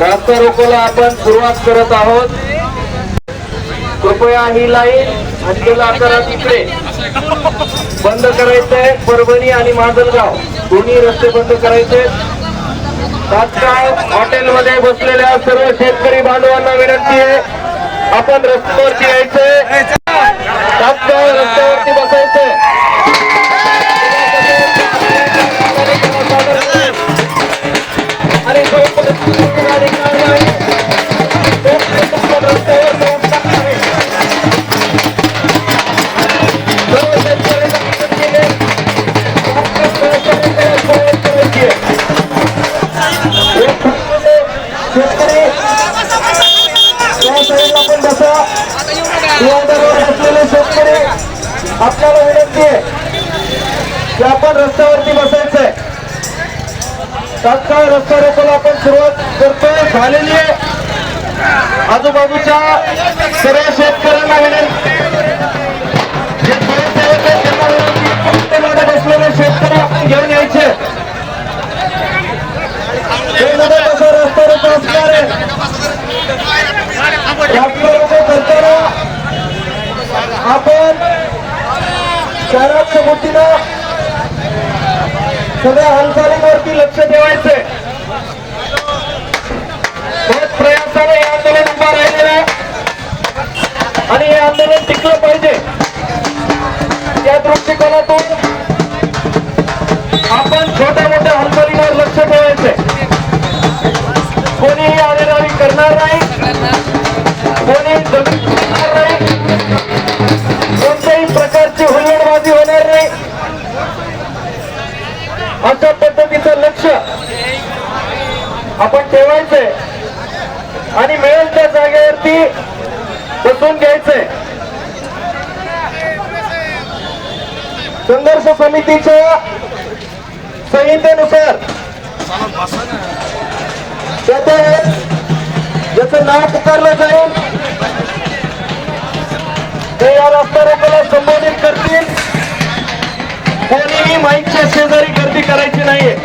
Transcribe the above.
रास्ता रोकोला आपण सुरुवात करत आहोत. कृपया ही लाईन अंतिम आकारात इकडे बंद करायचंय परभणी आणि माजलगाव. दोन्ही रस्ते बंद करायचे तात्काळ हॉटेलमध्ये बसलेल्या सर्व शेतकरी बांधवांना विनंती आहे. आपण रस्त्यावरती यायचंय. आपल्याला विनंती आहे की आपण रस्त्यावरती बसायचंय तात्काळ रस्ता रोकोला आपण सुरुवात करतोय. झालेली आहे. आजूबाजूच्या सर्व शेतकऱ्यांना विनंती. बसलेले शेतकरी आपण घेऊन यायचे. ट्रेनमध्ये रस्ता रोको असणार आहे. रस्ता रोको करताना आपण शहराच्या वतीनं सगळ्या हालचालींवरती लक्ष ठेवायचंय. बहुत प्रयासाने हे आंदोलन उभा राहिलेलं आहे. आणि हे आंदोलन टिकलं पाहिजे. या दृष्टिकोनातून आपण छोट्या मोठ्या हालचालींवर लक्ष ठेवायचंय. कोणीही आरेरावी करणार नाही. अशा पद्धतीचं लक्ष आपण ठेवायचंय. आणि मिळेल त्या जागेवरती बसून घ्यायचंय. संघर्ष समितीच्या संहितेनुसार त्याचे जसं नाव पुकारलं जाईल कोणीही माईकच्या शेजारी गर्दी करायची नाहीये.